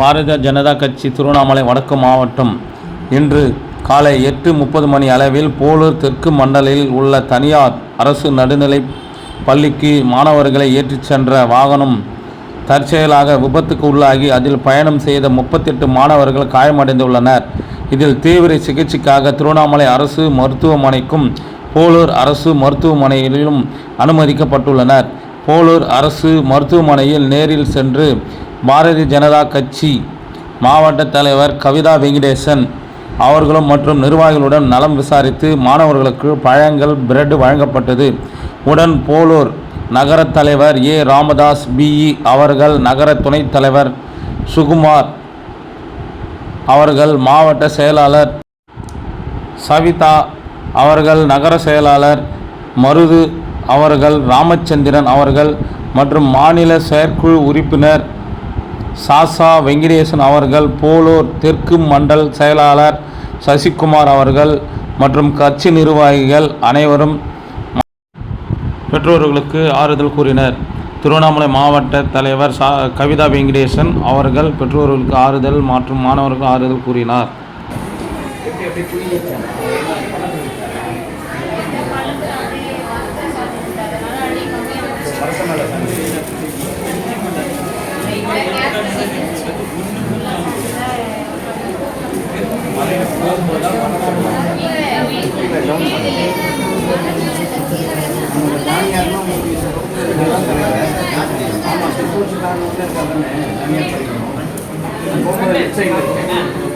பாரதிய ஜனதா கட்சி திருவண்ணாமலை வடக்கு மாவட்டம். இன்று காலை எட்டு முப்பது மணி அளவில் போலூர் தெற்கு மண்டலில் உள்ள தனியார் அரசு நடுநிலை பள்ளிக்கு மாணவர்களை ஏற்றிச் சென்ற வாகனம் தற்செயலாக விபத்துக்கு உள்ளாகி அதில் பயணம் செய்த முப்பத்தெட்டு மாணவர்கள் காயமடைந்துள்ளனர். இதில் தீவிர சிகிச்சைக்காக திருவண்ணாமலை அரசு மருத்துவமனைக்கும் போலூர் அரசு மருத்துவமனையிலும் அனுமதிக்கப்பட்டுள்ளனர். போலூர் அரசு மருத்துவமனையில் நேரில் சென்று பாரதிய ஜனதா கட்சி மாவட்ட தலைவர் கவிதா வெங்கடேசன் அவர்களும் மற்றும் நிர்வாகிகளுடன் நலம் விசாரித்து மாணவர்களுக்கு பழங்கள் பிரெட் வழங்கப்பட்டது. உடன் போலூர் நகர தலைவர் ஏ. ராமதாஸ் பிஇ அவர்கள் நகர துணைத் தலைவர் சுகுமார் அவர்கள் மாவட்ட செயலாளர் சவிதா அவர்கள் நகர செயலாளர் மருது அவர்கள் ராமச்சந்திரன் அவர்கள் மற்றும் மாநில செயற்குழு உறுப்பினர் சாசா வெங்கடேசன் அவர்கள் போலூர் தெற்கு மண்டல் செயலாளர் சசிகுமார் அவர்கள் மற்றும் கட்சி நிர்வாகிகள் அனைவரும் பெற்றோர்களுக்கு ஆறுதல் கூறினர். திருவண்ணாமலை மாவட்ட தலைவர் சா கவிதா வெங்கடேசன் அவர்கள் பெற்றோர்களுக்கு ஆறுதல் மற்றும் மாணவர்களுக்கு ஆறுதல் கூறினார். எப்படி எப்படி 说是当中在咱们南南面这个，包括这个。